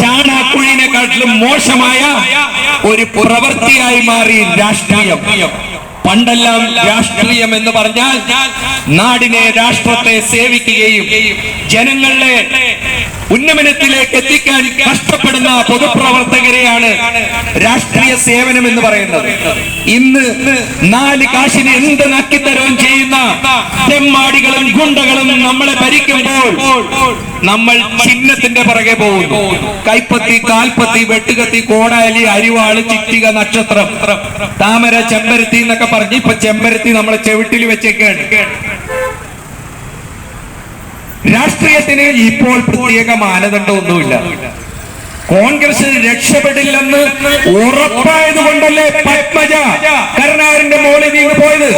ചാണാക്കുഴിനെക്കാട്ടിലും മോശമായ ഒരു പ്രവൃത്തിയായി മാറി രാഷ്ട്രീയം. പണ്ടെല്ലാം രാഷ്ട്രീയം എന്ന് പറഞ്ഞാൽ നാടിനെ രാഷ്ട്രത്തെ സേവിക്കുകയും ജനങ്ങളുടെ ഉന്നമനത്തിലേക്ക് എത്തിക്കാൻ കഷ്ടപ്പെടുന്ന പൊതുപ്രവർത്തകരെയാണ് രാഷ്ട്രീയ സേവനം എന്ന് പറയുന്നത്. ഇന്ന് നാല് കാശിന് എന്ത് നക്കിത്തരവും ചെയ്യുന്ന തെമ്മാടികളും ഗുണ്ടകളും നമ്മളെ ഭരിക്കുമ്പോൾ നമ്മൾ ചിഹ്നത്തിന്റെ പുറകെ പോകുന്നു. കൈപ്പത്തി കാൽപ്പത്തി വെട്ടുകത്തി കോടാലി അരിവാൾ ചിറ്റിക നക്ഷത്രം. താമര ചെമ്പരത്തി എന്നൊക്കെ പറഞ്ഞ് ഇപ്പൊ ചെമ്പരത്തി നമ്മളെ ചെവിട്ടിൽ വെച്ചേക്കാണ്. രാഷ്ട്രീയത്തിന് ഇപ്പോൾ പ്രത്യേക മാനദണ്ഡമൊന്നുമില്ല. കോൺഗ്രസ് രക്ഷപ്പെടില്ലെന്ന് ഉറപ്പായത് കൊണ്ടല്ലേ പത്മജ കരുണാകരന്റെ മോളിൽ നിന്ന് പോയത്?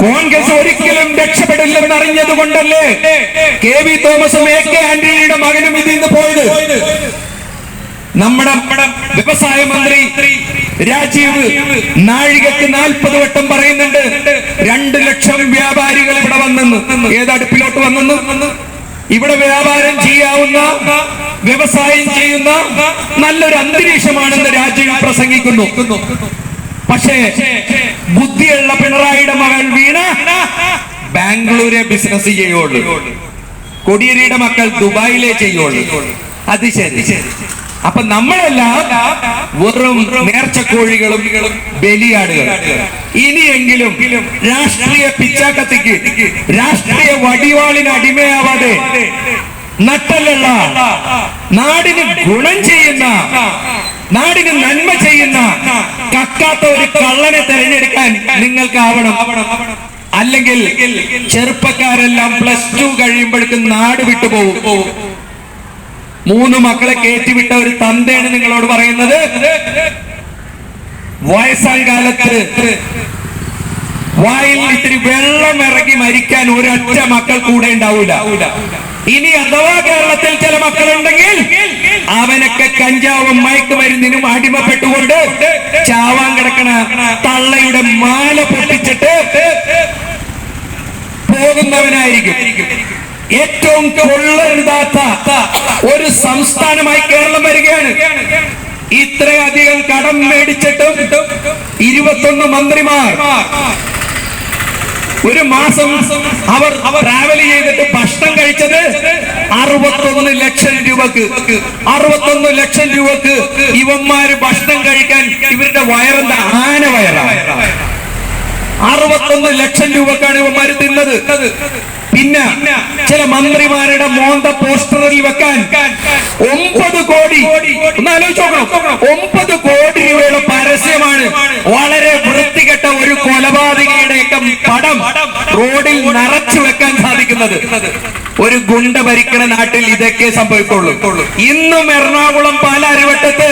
കോൺഗ്രസ് ഒരിക്കലും രക്ഷപ്പെടില്ലെന്ന് അറിഞ്ഞത് കൊണ്ടല്ലേ? കെ വി തോമസും എ കെ ആന്റണിയുടെ മകനും ഇതിൽ നിന്ന് പോയത്? നമ്മുടെ വ്യവസായ മന്ത്രി രാജീവ് നാഴികക്ക് നാൽപ്പത് വട്ടം പറയുന്നുണ്ട് രണ്ട് ലക്ഷം വ്യാപാരികൾ ഇവിടെ വന്നെന്ന്. ഏതടുപ്പിലോട്ട് വന്നെന്ന്? ഇവിടെ വ്യാപാരം ചെയ്യാവുന്ന വ്യവസായം ചെയ്യുന്ന നല്ലൊരു അന്തരീക്ഷമാണെന്ന് രാജീവ് പ്രസംഗിക്കുന്നു. പക്ഷേ ബുദ്ധിയുള്ള പിണറായിയുടെ മകൾ വീണ ബാംഗ്ലൂരെ ബിസിനസ് ചെയ്യുള്ളൂ കൊടിയേരിയുടെ മക്കൾ ദുബായിലേ ചെയ്യുള്ളൂ. അത് ശരി. അപ്പൊ നമ്മളെല്ലാം വെറും നേർച്ചക്കോഴികളും ബലിയാടുകൾ. ഇനിയെങ്കിലും രാഷ്ട്രീയ പിച്ചാക്കത്തിക്ക് രാഷ്ട്രീയ വടിവാളിന് അടിമയാവാതെ നട്ടലുള്ള നാടിന് ഗുണം ചെയ്യുന്ന നാടിന് നന്മ ചെയ്യുന്ന കക്കാത്ത ഒരു കള്ളനെ തെരഞ്ഞെടുക്കാൻ നിങ്ങൾക്കാവണം. അല്ലെങ്കിൽ ചെറുപ്പക്കാരെല്ലാം പ്ലസ് ടു കഴിയുമ്പോഴേക്കും നാട് വിട്ടുപോകും മൂന്ന് മക്കളെ കയറ്റിവിട്ട ഒരു തന്തയാണ് നിങ്ങളോട് പറയുന്നത്. വയസ്സാം കാലത്ത് വായിൽ ഇത്തിരി വെള്ളം ഇറങ്ങി മരിക്കാൻ ഒരൊറ്റ മക്കൾ കൂടെ ഉണ്ടാവൂല. ഇനി അഥവാ കേരളത്തിൽ ചില മക്കളുണ്ടെങ്കിൽ അവനൊക്കെ കഞ്ചാവും മയക്കുമരുന്നിനും അടിമപ്പെട്ടുകൊണ്ട് ചാവാൻ കിടക്കണ തള്ളയുടെ മാല പൊട്ടിച്ചിട്ട് പോകുന്നവനായിരിക്കും. ഏറ്റവും കൊള്ളരുതാത്ത ഒരു സംസ്ഥാനമായി കേരളം വരികയാണ്. ഇത്രയധികം കടം മേടിച്ചിട്ടും ഇരുപത്തൊന്ന് മന്ത്രിമാർ ഒരു മാസം അവർ ട്രാവൽ ചെയ്തിട്ട് ഭക്ഷണം കഴിച്ചത് അറുപത്തൊന്ന് ലക്ഷം രൂപക്ക്. അറുപത്തൊന്ന് ലക്ഷം രൂപക്ക് ഇവന്മാര് ഭക്ഷണം കഴിക്കാൻ ഇവരുടെ വയറെന്താ? ആന വയറാണ് അറുപത്തൊന്ന് ലക്ഷം രൂപക്കാണ് ഇവന്മാര് തിന്നത്. പിന്നെ ചില മന്ത്രിമാരുടെ മോന്ത പോസ്റ്ററിൽ വെക്കാൻ ഒമ്പത് കോടി. ഒന്ന് ആലോചിച്ച് നോക്കണം. ഒമ്പത് കോടി രൂപയുടെ പരസ്യമാണ് വളരെ വൃത്തികെട്ട ഒരു കൊലപാതകയുടെയൊക്കെ പടം റോഡിൽ നിറച്ചു വെക്കാൻ സാധിക്കുന്നത്. ഒരു ഗുണ്ട ഭരിക്കണ നാട്ടിൽ ഇതൊക്കെ സംഭവിക്കുള്ളൂ. ഇന്നും എറണാകുളം പാലാരിവട്ടത്ത്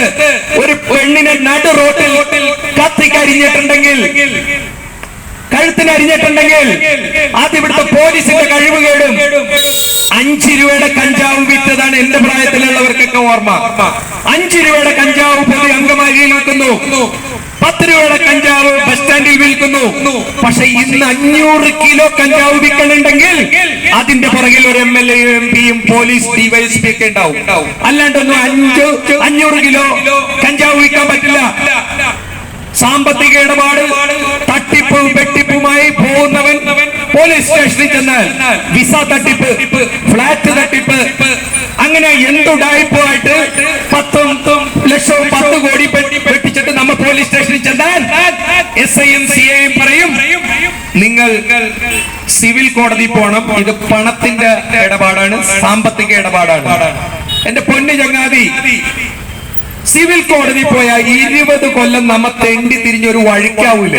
ഒരു പെണ്ണിനെ നടു റോട്ടിൽ കത്തിക്കരിഞ്ഞിട്ടുണ്ടെങ്കിൽ കഴുത്തിന് അരിഞ്ഞിട്ടുണ്ടെങ്കിൽ അത് ഇവിടുത്തെ പോലീസിന്റെ കഴിവുകേടും അഞ്ച് രൂപയുടെ കഞ്ചാവ് വിറ്റതാണ് എന്റെ പ്രായത്തിലുള്ളവർക്കൊക്കെ ഓർമ്മ. അഞ്ച് രൂപയുടെ കഞ്ചാവ് പ്രതി അംഗമായി വിൽക്കുന്നു പത്ത് രൂപയുടെ കഞ്ചാവ് ബസ് സ്റ്റാൻഡിൽ വിൽക്കുന്നു. പക്ഷെ ഇന്ന് അഞ്ഞൂറ് കിലോ കഞ്ചാവ് വിൽക്കണുണ്ടെങ്കിൽ അതിന്റെ പുറകിൽ ഒരു എം എൽ എ എം പിയും പോലീസ് ഡിവൈഎസ്പി ഒക്കെ ഉണ്ടാവും. അല്ലാണ്ടൊന്നും അഞ്ചു അഞ്ഞൂറ് കിലോ കഞ്ചാവ് വിൽക്കാൻ പറ്റില്ല. സാമ്പത്തിക ഇടപാട് തട്ടിപ്പ് വെട്ടിപ്പുമായി പോകുന്നവൻ പോലീസ് സ്റ്റേഷനിൽ ചെന്നാൽ വിസ തട്ടിപ്പ് ഫ്ലാറ്റ് തട്ടിപ്പ് അങ്ങനെ എന്തുടായ്പായിട്ട് പത്തും ലക്ഷവും പത്ത് കോടി പെട്ടി പോലീസ് സ്റ്റേഷനിൽ ചെന്നാൽ എസ് ഐയും സി ഐയും പറയും നിങ്ങൾ സിവിൽ കോടതി പോണം ഇത് പണത്തിന്റെ ഇടപാടാണ് സാമ്പത്തിക ഇടപാടാണ്. എന്റെ പൊന്നു ചങ്ങാതി സിവിൽ കോടതി പോയ ഇരുപത് കൊല്ലം നമ്മ തെണ്ടി തിരിഞ്ഞൊരു വഴിക്കാവൂല?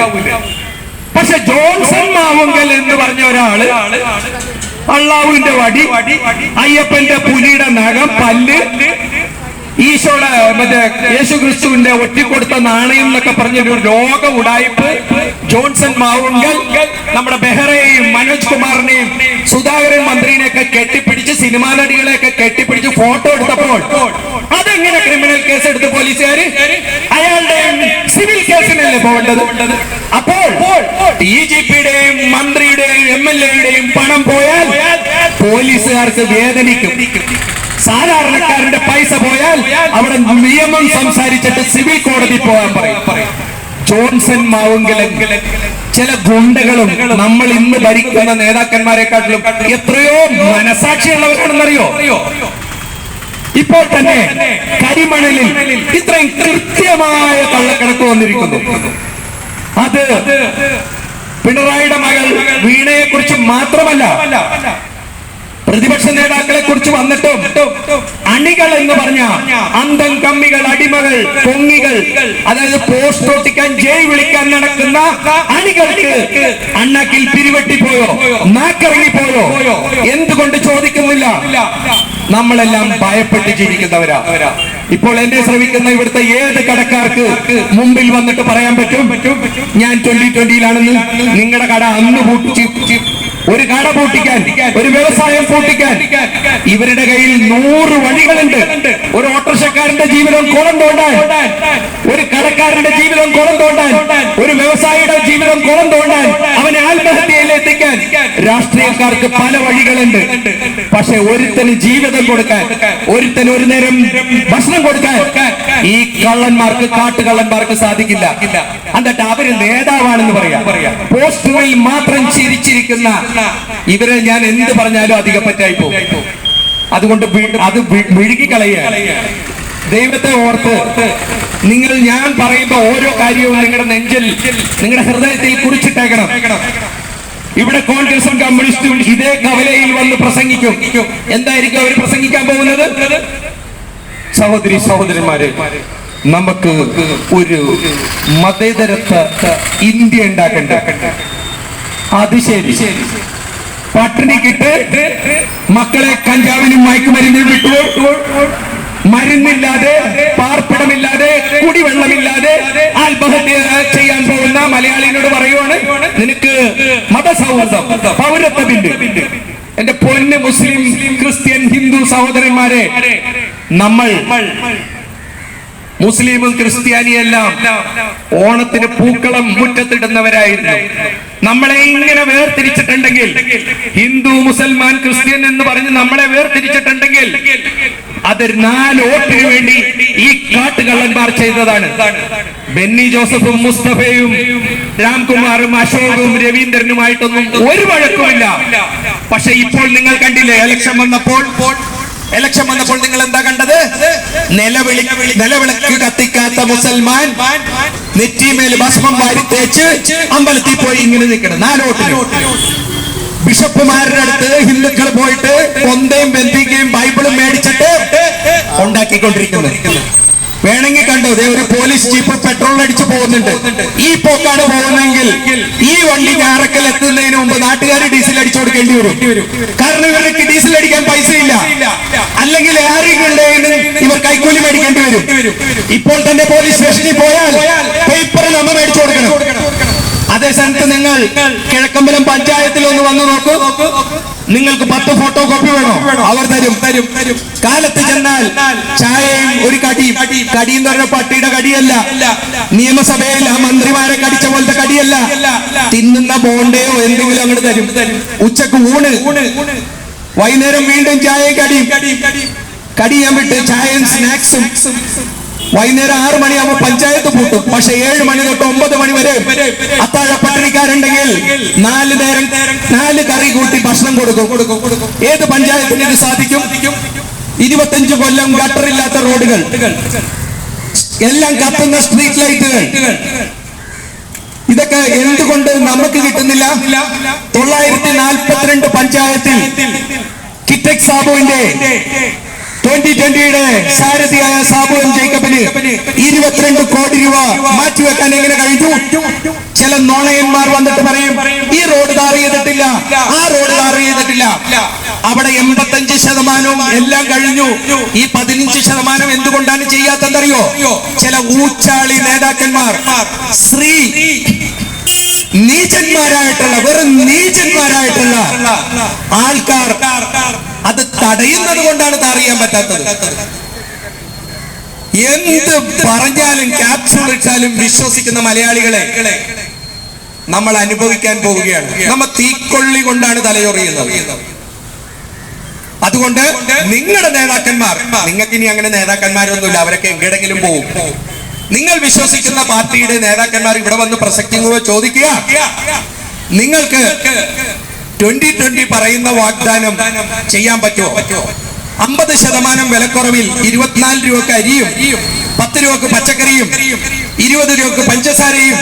പക്ഷെ ജോൺസൺ മാവുങ്കൽ എന്ന് പറഞ്ഞ ഒരാൾ അള്ളാവിന്റെ വടി അയ്യപ്പന്റെ പുലിയുടെ നഖം പല്ല് ഈശോയുടെ മറ്റേ യേശു ക്രിസ്തുവിന്റെ ഒറ്റിക്കൊടുത്ത നാണയം എന്നൊക്കെ പറഞ്ഞൊരു രോഗ ഉടായ്പ് ജോൺസൺ മാവുങ്കൽ നമ്മുടെ ബെഹ്റയെയും മനോജ് കുമാറിനെയും സുധാകരൻ മന്ത്രിനെയൊക്കെ കെട്ടിപ്പിടിച്ച് സിനിമാ നടികളെയൊക്കെ കെട്ടിപ്പിടിച്ച് ഫോട്ടോ എടുത്തപ്പോൾ അതെങ്ങനെ ക്രിമിനൽ കേസ് എടുത്ത് പോലീസുകാർ അയാളുടെ സിവിൽ കേസിനല്ലേ പോകേണ്ടത്? അപ്പോൾ ഡി ജി പിയുടെയും മന്ത്രിയുടെയും എം എൽ എയുടെയും പണം പോയാൽ പോലീസുകാർക്ക് വേദനിക്കും. സാധാരണക്കാരന്റെ പൈസ പോയാൽ അവിടെ നിയമം സംസാരിച്ചിട്ട് സിവിൽ കോടതി പോകാൻ പറയും. ജോൺസൺ മാവുങ്കലൻ ചില ഗുണ്ടകളും നമ്മൾ ഇന്ന് ഭരിക്കുന്ന നേതാക്കന്മാരെക്കാട്ടിലും എത്രയോ മനസാക്ഷിയുള്ളവരാണെന്നറിയോ? ഇപ്പോൾ തന്നെ കരിമണലിൽ ഇത്രയും കൃത്യമായ കള്ളക്കണക്ക് വന്നിരിക്കുന്നു. അത് പിണറായിയുടെ മകൾ വീണയെ കുറിച്ച് മാത്രമല്ല പ്രതിപക്ഷ നേതാക്കളെ കുറിച്ച് വന്നിട്ടും അണികൾ എന്ന് പറഞ്ഞ അന്തം കമ്മികൾ അടിമകൾ പൊങ്ങികൾ അതായത് പോസ്റ്റ് ഒട്ടിക്കാൻ ജയ് വിളിക്കാൻ നടക്കുന്ന അണികൾക്ക് അണ്ണാക്കിൽ പിരിവെട്ടിപ്പോയോ? നാക്കിറങ്ങിപ്പോയോ? എന്തുകൊണ്ട് ചോദിക്കുന്നില്ല? നമ്മളെല്ലാം ഭയപ്പെട്ട് ജീവിക്കുന്നവരാ. ഇപ്പോൾ എന്നെ ശ്രമിക്കുന്ന ഇവിടുത്തെ ഏത് കടക്കാർക്ക് മുമ്പിൽ വന്നിട്ട് പറയാൻ പറ്റും? ഞാൻ ട്വന്റി ട്വന്റിയിലാണെന്ന് നിങ്ങളുടെ കട അന്ന് പൂട്ടി. ഒരു കട പൂട്ടിക്കാൻ ഒരു വ്യവസായം പൂട്ടിക്കാൻ. ഇവരുടെ കയ്യിൽ നൂറ് വഴികളുണ്ട്. ഒരു ഓട്ടോറിക്ഷക്കാരന്റെ ജീവിതം കുളം തോണ്ടാൻ ഒരു കടക്കാരന്റെ ജീവിതം കുളം തോണ്ടാൻ ഒരു വ്യവസായിയുടെ ജീവിതം കുളം തോണ്ടാൻ അവനെ ആത്മഹത്യയിൽ എത്തിക്കാൻ രാഷ്ട്രീയക്കാർക്ക് പല വഴികളുണ്ട്. പക്ഷെ ഒരുത്തന് ജീവിതം കൊടുക്കാൻ ഒരുത്തന് ഒരു നേരം ഭക്ഷണം കൊടുക്കാൻ ഈ കള്ളന്മാർക്ക് കാട്ടുകള്ളന്മാർക്ക് സാധിക്കില്ല. എന്നിട്ട് അവർ നേതാവാണെന്ന് പറയാം. പോസ്റ്ററിൽ മാത്രം ചിരിച്ചിരിക്കുന്ന ഇവരെ ഞാൻ എന്ത് പറഞ്ഞാലും അധികം പറ്റായി പോകും. അതുകൊണ്ട് അത് വിഴുകിക്കളയുക ദൈവത്തെ ഓർത്ത് നിങ്ങൾ ഞാൻ പറയുമ്പോ ഓരോ കാര്യവും നിങ്ങളുടെ നെഞ്ചിൽ നിങ്ങളുടെ ഹൃദയത്തിൽ കുറിച്ചിട്ടേക്കണം. ഇവിടെ കോൺഗ്രസും കമ്മ്യൂണിസ്റ്റും ഇതേ കവലയിൽ വന്ന് പ്രസംഗിക്കും. എന്തായിരിക്കും അവർ പ്രസംഗിക്കാൻ പോകുന്നത്? സഹോദരി സഹോദരന്മാരെ നമുക്ക് ഒരു മതേതരത്വ ഇന്ത്യ ഉണ്ടാക്കണ്ട? അത് ശരി. പട്ടിണിക്കിട്ട് മക്കളെ കഞ്ചാവിനും മയക്കുമരുന്നിനും വിട്ടു. മരുന്നില്ലാതെ പാർപ്പിടമില്ലാതെ കുടിവെള്ളമില്ലാതെ ആത്മഹത്യ ചെയ്യാൻ പോകുന്ന മലയാളിനോട് പറയുവാണ് നിനക്ക് മതസൗഹൃദം പൗരത്വത്തിന്റെ എന്റെ പൊന്ന് മുസ്ലിം ക്രിസ്ത്യൻ ഹിന്ദു സഹോദരന്മാരെ നമ്മൾ മുസ്ലിമും ക്രിസ്ത്യാനിയെല്ലാം ഓണത്തിന് പൂക്കളം മുറ്റത്തിടുന്നവരായിരുന്നു. നമ്മളെ ഇങ്ങനെ വേർതിരിച്ചിട്ടുണ്ടെങ്കിൽ ഹിന്ദു മുസൽമാൻ ക്രിസ്ത്യൻ എന്ന് പറഞ്ഞ് നമ്മളെ വേർതിരിച്ചിട്ടുണ്ടെങ്കിൽ അത് നാല് വോട്ടിന് വേണ്ടി ഈ കാട്ടുകള്ളന്മാർ ചെയ്തതാണ്. ബെന്നി ജോസഫും മുസ്തഫയും രാംകുമാറും അശോകും രവീന്ദ്രനുമായിട്ടൊന്നും ഒരു വഴക്കുമില്ല. പക്ഷെ ഇപ്പോൾ നിങ്ങൾ കണ്ടില്ലേ ഇലക്ഷൻ വന്നപ്പോൾ ഇലക്ഷൻ വന്നപ്പോൾ നിങ്ങൾ എന്താ കണ്ടത്? നിലവിളി നിലവിളക്ക് കത്തിക്കാത്ത മുസൽമാൻ നെറ്റിമേൽ ഭസ്മം വാരി തേച്ച് അമ്പലത്തിൽ പോയി ഇങ്ങനെ നിൽക്കണം. നാലോട്ട് ബിഷപ്പുമാരുടെ അടുത്ത് ഹിന്ദുക്കൾ പോയിട്ട് പൊന്തയും ബന്ധിക്കുകയും ബൈബിളും മേടിച്ചിട്ട് ഉണ്ടാക്കിക്കൊണ്ടിരിക്കുന്നത് വേണമെങ്കിൽ കണ്ടു ദേ ഒരു പോലീസ് ജീപ്പ് പെട്രോൾ അടിച്ചു പോകുന്നുണ്ട്. ഈ പോക്കാണ് പോകുന്നെങ്കിൽ ഈ വണ്ടി ഞാറക്കൽ എത്തുന്നതിന് മുമ്പ് നാട്ടുകാർ ഡീസൽ അടിച്ചു കൊടുക്കേണ്ടി വരും. കാരണം ഇവർക്ക് ഡീസൽ അടിക്കാൻ പൈസ ഇല്ല. അല്ലെങ്കിൽ ആരെങ്കിലും ഇവർ കൈക്കൂലി മേടിക്കേണ്ടി വരും. ഇപ്പോൾ തന്നെ പോലീസ് സ്റ്റേഷനിൽ പോയാൽ പേപ്പർ നമ്മൾ മേടിച്ചു കൊടുക്കണം. അതേ സ്ഥലത്ത് നിങ്ങൾ കിഴക്കമ്പലം പഞ്ചായത്തിൽ ഒന്ന് വന്നു നോക്കൂ. നിങ്ങൾക്ക് പത്ത് ഫോട്ടോ കോപ്പി വേണോ? അവർ തരും തരും തരും. കാലത്ത് ചെന്നാൽ ചായയും ഒരു കടിയും. കടി എന്ന് പറഞ്ഞ പട്ടിയുടെ കടിയല്ല. നിയമസഭയിൽ ആ മന്ത്രിമാരെ കടിച്ച പോലത്തെ കടിയല്ല. തിന്നുന്ന ബോണ്ടയോ എന്തെങ്കിലും അങ്ങോട്ട് തരും. ഉച്ചയ്ക്ക് ഊണ്. വൈകുന്നേരം വീണ്ടും ചായയും കടിയും. കടി ചെയ്യാൻ വിട്ട് ചായയും സ്നാക്സും. വൈകുന്നേരം ആറ് മണിയാവുമ്പോ പഞ്ചായത്ത് പൂട്ടും. പക്ഷെ ഏഴ് മണി തൊട്ട് ഒമ്പത് മണി വരെ അത്താഴ പട്ടിണിക്കാരുണ്ടെങ്കിൽ നാല് നേരം നാല് കറി കൂട്ടി ഭക്ഷണം കൊടുക്കും കൊടുക്കും. ഏത് പഞ്ചായത്തിന് ഇത് സാധിക്കും? ഇരുപത്തഞ്ച് കൊല്ലം ഗട്ടറില്ലാത്ത റോഡുകൾ. എല്ലാം കത്തുന്ന സ്ട്രീറ്റ് ലൈറ്റുകൾ. ഇതൊക്കെ എന്തുകൊണ്ട് നമുക്ക് കിട്ടുന്നില്ല? തൊള്ളായിരത്തി നാൽപ്പത്തിരണ്ട് പഞ്ചായത്തിൽ കിറ്റക് സാബുവിന്റെ ട്വന്റി ട്വന്റിയുടെ സാരഥിയായ സാബു എം ജേക്കബിന് ഇരുപത്തിരണ്ട് കോടി രൂപ മാറ്റിവെക്കാൻ എങ്ങനെ കഴിഞ്ഞു? ചില നോണയന്മാർ വന്നിട്ട് പറയും ഈ റോഡ് ടാർ ചെയ്തിട്ടില്ല ആ റോഡ് ടാർ ചെയ്തിട്ടില്ല. അവിടെ എൺപത്തഞ്ച് ശതമാനവും എല്ലാം കഴിഞ്ഞു. ഈ പതിനഞ്ച് ശതമാനം എന്തുകൊണ്ടാണ് ചെയ്യാത്തതെന്നറിയോ? ചില ഊച്ചാളി നേതാക്കന്മാർ ശ്രീ നീചന്മാരായിട്ടുള്ള വെറും നീചന്മാരായിട്ടുള്ള ആൾക്കാർ അത് തടയുന്നത് കൊണ്ടാണ് അറിയാൻ പറ്റാത്തത്. എന്ത് പറഞ്ഞാലും ക്യാപ്സൂൾ ഇട്ടാലും വിശ്വസിക്കുന്ന മലയാളികളെ നമ്മൾ അനുഭവിക്കാൻ പോവുകയാണ്. നമ്മൾ തീക്കൊള്ളി കൊണ്ടാണ് തലയൊറിയുന്നത് അതുകൊണ്ട് നിങ്ങളുടെ നേതാക്കന്മാർ നിങ്ങൾക്ക് ഇനി അങ്ങനെ നേതാക്കന്മാരൊന്നുമില്ല അവരൊക്കെ എങ്ങടെങ്കിലും പോകും നിങ്ങൾ വിശ്വസിക്കുന്ന പാർട്ടിയുടെ നേതാക്കന്മാർ ഇവിടെ വന്ന് പ്രസക്തി ചോദിക്കുക. നിങ്ങൾക്ക് ട്വന്റി ട്വന്റി പറയുന്ന വാഗ്ദാനം ചെയ്യാൻ പറ്റുമോ? അമ്പത് ശതമാനം വിലക്കുറവിൽ ഇരുപത്തിനാല് രൂപക്ക് അരിയും പത്ത് രൂപക്ക് പച്ചക്കറിയും ഇരുപത് രൂപക്ക് പഞ്ചസാരയും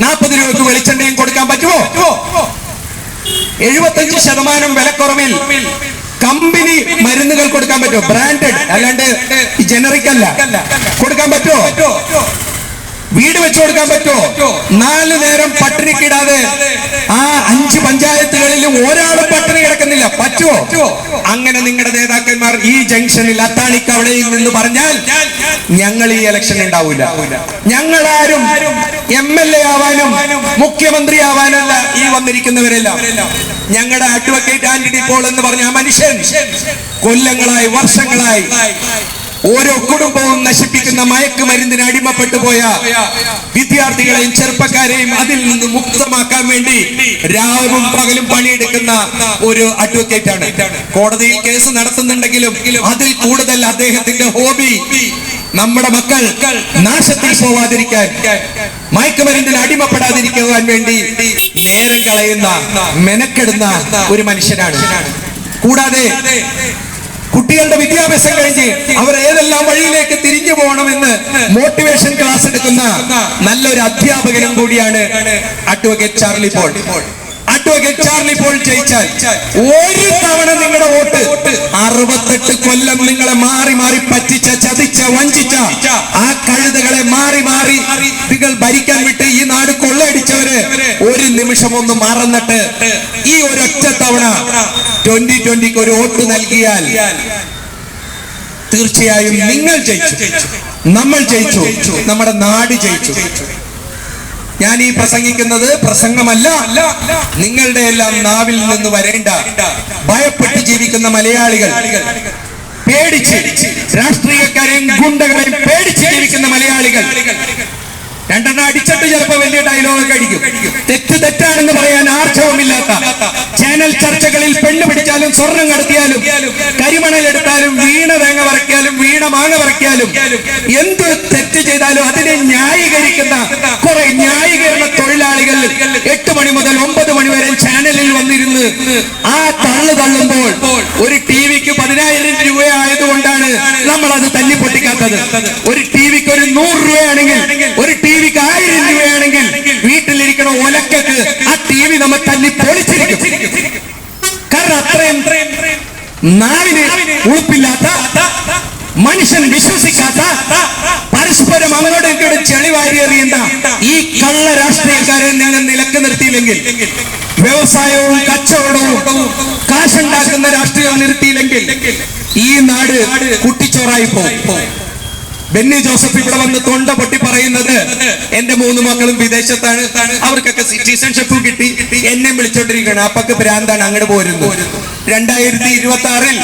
നാൽപ്പത് രൂപക്ക് വെളിച്ചെണ്ണയും കൊടുക്കാൻ പറ്റുമോ? എഴുപത്തഞ്ച് ശതമാനം വിലക്കുറവിൽ കമ്പനി മരുന്നുകൾ കൊടുക്കാൻ പറ്റുമോ? ബ്രാൻഡഡ് അല്ലാണ്ട് ജനറിക് അല്ല. കൊടുക്കാൻ പറ്റുമോ? വീട് വെച്ചു കൊടുക്കാൻ പറ്റുമോ? നാലു നേരം പട്ടിണി കിടാതെ. ആ അഞ്ച് പഞ്ചായത്തുകളിലും ഒരാളും പട്ടിണി കിടക്കുന്നില്ല. പറ്റുമോ? അങ്ങനെ നിങ്ങളുടെ നേതാക്കന്മാർ ഈ ജംഗ്ഷനിൽ അത്താണിക്ക് നിന്ന് പറഞ്ഞാൽ ഞങ്ങൾ ഈ ഇലക്ഷൻ ഉണ്ടാവില്ല ഞങ്ങളാരും എം എൽ എ ആവാനും മുഖ്യമന്ത്രി ആവാനല്ല ഈ വന്നിരിക്കുന്നവരെല്ലാം. ഞങ്ങളുടെ അഡ്വക്കേറ്റ് ആന്റണി പോൾ എന്ന് പറഞ്ഞ ആ മനുഷ്യൻ കൊല്ലങ്ങളായി വർഷങ്ങളായി ഓരോ കുടുംബവും നശിപ്പിക്കുന്ന മയക്കുമരുന്നിന് അടിമപ്പെട്ടു പോയ വിദ്യാർത്ഥികളെയും ചെറുപ്പക്കാരെയും അതിൽ നിന്ന് മുക്തമാക്കാൻ വേണ്ടി രാവും പകലും പണിയെടുക്കുന്ന ഒരു അഡ്വക്കേറ്റ് ആണ്. കോടതിയിൽ കേസ് നടത്തുന്നുണ്ടെങ്കിലും അതിൽ കൂടുതൽ അദ്ദേഹത്തിന്റെ ഹോബി നമ്മുടെ മക്കൾ നാശത്തിൽ പോവാതിരിക്കാൻ മയക്കുമരുന്നിൽ അടിമപ്പെടാതിരിക്കുവാൻ വേണ്ടി നേരം കളയുന്ന മെനക്കെടുന്ന ഒരു മനുഷ്യനാണ്. കൂടാതെ കുട്ടികളുടെ വിദ്യാഭ്യാസം കഴിഞ്ഞ് അവർ ഏതെല്ലാം വഴിയിലേക്ക് തിരിഞ്ഞു പോകണമെന്ന് മോട്ടിവേഷൻ ക്ലാസ് എടുക്കുന്ന നല്ലൊരു അധ്യാപകനും കൂടിയാണ് അഡ്വക്കേറ്റ് ചാർലി പോൾ. അഡ്വക്കേറ്റ് ചാർലി പോൾ ജയിച്ചാൽ ഒരു തവണ നിങ്ങളുടെ വോട്ട് അറുപത്തെട്ട് കൊല്ലം നിങ്ങളെ മാറി മാറി പറ്റിച്ച ചതിച്ച വഞ്ചിച്ച ആ കഴുതകളെ മാറി മാറി നിങ്ങൾ ഭരിക്കാൻ വിട്ട് ഈ നാട് കൊള്ളയടിച്ചവര് ഒരു നിമിഷം ഒന്ന് മറന്നിട്ട് ഈ ഒരൊറ്റ തവണ ട്വന്റി ട്വന്റിക്ക് ഒരു വോട്ട് നൽകിയാൽ തീർച്ചയായും നിങ്ങൾ ജയിച്ചു. നമ്മൾ ജയിച്ചു. നമ്മുടെ നാട് ജയിച്ചു. ഞാൻ ഈ പ്രസംഗിക്കുന്നത് പ്രസംഗമല്ല. നിങ്ങളുടെ എല്ലാം നാവിൽ നിന്ന് വരേണ്ട. ഭയപ്പെട്ട് ജീവിക്കുന്ന മലയാളികൾ പേടിച്ച് രാഷ്ട്രീയക്കാരെയും ഗുണ്ടകളെയും പേടിച്ച് ജീവിക്കുന്ന മലയാളികൾ രണ്ടെണ്ണം അടിച്ചിട്ട് ചിലപ്പോ വലിയ ഡയലോഗ് അടിക്കും. തെറ്റ് തെറ്റാണെന്ന് പറയാൻ ആർജവമില്ലാത്ത ചാനൽ ചർച്ചകളിൽ പെണ്ണ് പിടിച്ചാലും സ്വർണം കടത്തിയാലും കരിമണൽ എടുത്താലും വീണ തേങ്ങ വറക്കിയാലും വീണ മാങ്ങ വറക്കിയാലും എന്ത് തെറ്റ് ചെയ്താലും അതിനെ ന്യായീകരിക്കുന്ന കുറെ ന്യായീകരണ തൊഴിലാളികൾ എട്ട് മണി മുതൽ ഒമ്പത് മണി വരെ ചാനലിൽ വന്നിരുന്ന് ആ തള്ളു തള്ളുമ്പോൾ ഒരു ടി വിക്ക് പതിനായിരം രൂപ ആയതുകൊണ്ടാണ് നമ്മൾ അത് തല്ലിപ്പൊട്ടിക്കാത്തത്. ഒരു ടി വിക്ക് ഒരു നൂറ് രൂപയാണെങ്കിൽ ഒരു ടി വിക്ക് ഒലക്കക്ക് ആ ടി വി നമ്മൾ തല്ലി പൊളിച്ചിരിക്കും. കാരണം അത്രയും നാവിന് ഉളുപ്പില്ലാത്ത മനുഷ്യൻ വിശ്വസിക്കാത്ത പരസ്പരം വാരി എറിയുന്ന ഈ കള്ള രാഷ്ട്രീയക്കാരെ ഞാൻ നിലയ്ക്ക് നിർത്തിയില്ലെങ്കിൽ വ്യവസായവും കച്ചവടവും കാശുണ്ടാക്കുന്ന രാഷ്ട്രീയം നിർത്തിയില്ലെങ്കിൽ ഈ നാട് കുട്ടിച്ചോറായി പോകും. ബെന്നി ജോസഫ് ഇവിടെ വന്ന് തൊണ്ട പൊട്ടി പറയുന്നത് എന്റെ മൂന്ന് മക്കളും വിദേശത്താണ്. അവർക്കൊക്കെ സിറ്റിസൺഷിപ്പ് കിട്ടി. എന്നെ വിളിച്ചോണ്ടിരിക്കുകയാണ്. അപ്പൊക്ക് ഭ്രാന്താണ് അങ്ങോട്ട് പോരുന്നു രണ്ടായിരത്തി ഇരുപത്തി ആറിൽ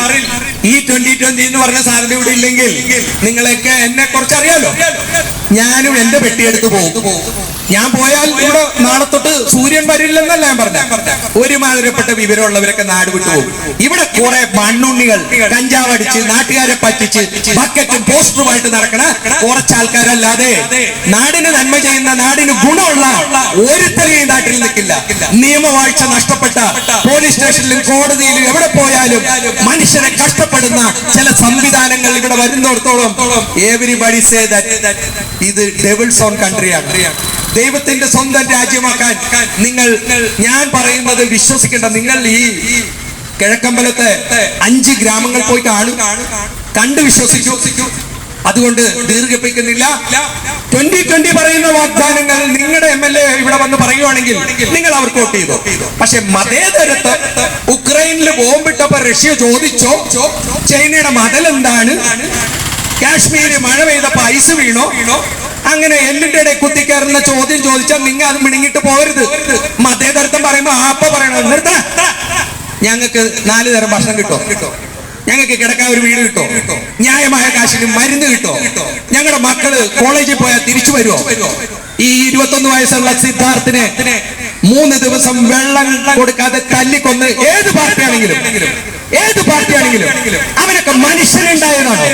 ഈ ട്വന്റി ട്വന്റി എന്ന് പറഞ്ഞ സാധനം ഇവിടെ ഇല്ലെങ്കിൽ നിങ്ങളൊക്കെ എന്നെ കുറച്ചറിയാലോ. ഞാനും എന്റെ പെട്ടിയെടുത്ത് പോകും. ഞാൻ പോയാൽ ഇവിടെ നാളെ തൊട്ട് സൂര്യൻ വരില്ലെന്നല്ല ഞാൻ പറഞ്ഞ. ഒരുമാതിരിപ്പെട്ട വിവരമുള്ളവരൊക്കെ നാട് വിട്ടുപോകും ഇവിടെ കുറെ മണ്ണുണ്ണികൾ കഞ്ചാവ് അടിച്ച് നാട്ടുകാരെ പറ്റിച്ച് ബക്കറ്റും പോസ്റ്ററുമായിട്ട് നടക്കണ കുറച്ച് ആൾക്കാരല്ലാതെ നാടിന് നന്മ ചെയ്യുന്ന നാടിന് ഗുണമുള്ള ഒരുത്തരെയും നാട്ടിൽ നിൽക്കില്ല. നിയമവാഴ്ച നഷ്ടപ്പെട്ട പോലീസ് സ്റ്റേഷനിലും കോടതിയിലും എവിടെ പോയാലും മനുഷ്യരെ കഷ്ടപ്പെടുന്ന ചില സംവിധാനങ്ങൾ ഇവിടെ വരുന്നിടത്തോളം എവരിബഡി സേ ദാറ്റ് ഇത് ഡെവിൾസ് ഓൺ കൺട്രിയാണ് ദൈവത്തിന്റെ സ്വന്തം രാജ്യമാക്കാൻ നിങ്ങൾ ഞാൻ പറയുന്നത് വിശ്വസിക്കേണ്ട നിങ്ങൾ ഈ കിഴക്കമ്പലത്തെ അഞ്ച് ഗ്രാമങ്ങൾ പോയിട്ട് കാണും കണ്ട് വിശ്വസിക്കൂ. അതുകൊണ്ട് ദീർഘിപ്പിക്കുന്നില്ല. ട്വന്റി ട്വന്റി പറയുന്ന വാഗ്ദാനങ്ങൾ നിങ്ങളുടെ എം എൽ എ ഇവിടെ വന്ന് പറയുവാണെങ്കിൽ നിങ്ങൾ അവർക്ക് വോട്ട് ചെയ്തു. പക്ഷെ മതേതരത്ത് ഉക്രൈനിൽ ബോംബിട്ടപ്പോ റഷ്യ ചോദിച്ചോ ചൈനയുടെ മതൽ എന്താണ് കാശ്മീര് മഴ പെയ്തപ്പോ ഐസ് വീണോ? അങ്ങനെ എല്ലിന്റെ ഇടയിൽ കുത്തിക്കയറുന്ന ചോദ്യം ചോദിച്ചാൽ നിങ്ങൾ അത് മിണിങ്ങിട്ട് പോകരുത്. മതേതരത്വം പറയുമ്പോ ആപ്പ പറയണം നിർത്ത. ഞങ്ങൾക്ക് നാല് തരം ഭക്ഷണം കിട്ടോ. ഞങ്ങൾക്ക് കിടക്കാൻ ഒരു വീട് കിട്ടോ. ന്യായമായ കാശിന് മരുന്ന് കിട്ടോ. ഞങ്ങളുടെ മക്കൾ കോളേജിൽ പോയാൽ തിരിച്ചു വരുമോ ഈ ഇരുപത്തൊന്ന് വയസ്സുള്ള സിദ്ധാർത്ഥിനെ മൂന്ന് ദിവസം വെള്ളം കൊടുക്കാതെ തല്ലിക്കൊന്ന് ഏത് പാർട്ടിയാണെങ്കിലും ഏത് പാർട്ടിയാണെങ്കിലും അവനൊക്കെ മനുഷ്യനുണ്ടായതാണ്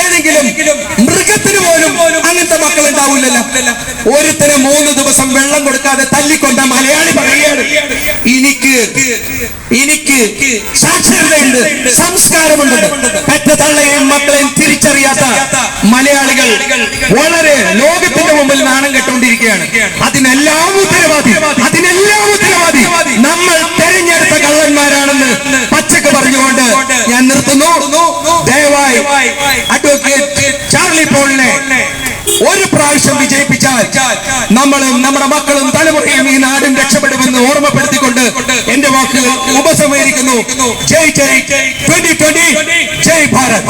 ഏതെങ്കിലും മൃഗത്തിന് പോലും അങ്ങനത്തെ മക്കൾ ഉണ്ടാവില്ലല്ലോ ഒരുത്തന് മൂന്ന് ദിവസം വെള്ളം കൊടുക്കാതെ തല്ലിക്കൊണ്ട മലയാളി പറയുകയാണ്. എനിക്ക് എനിക്ക് സാക്ഷരതയുണ്ട് സംസ്കാരമുണ്ട്. പെറ്റ തള്ളയെയും മക്കളെയും തിരിച്ചറിയാത്ത മലയാളികൾ വളരെ ലോകത്തിന്റെ മുമ്പിൽ നാണം കെട്ടുകൊണ്ടിരിക്കുകയാണ് അതിനെല്ലാം ഉത്തരവാദി. അതിനെല്ലാം ഉത്തരവാദി. നമ്മൾ തെരഞ്ഞെടുത്ത പറഞ്ഞുകൊണ്ട് ഞാൻ നിർത്തുന്നു. ദയവായി അഡ്വക്കേറ്റ് ചാർലി പോളിനെ ഒരു പ്രാവശ്യം വിജയിപ്പിച്ചാൽ നമ്മളും നമ്മുടെ മക്കളും തലമുറയും ഈ നാടും രക്ഷപ്പെടുമെന്ന് ഓർമ്മപ്പെടുത്തിക്കൊണ്ട് എന്റെ വാക്കുകൾ ഉപസംഹരിക്കുന്നു. ജയ് ജയ് ട്വന്റി ട്വന്റി. ജയ് ഭാരത്.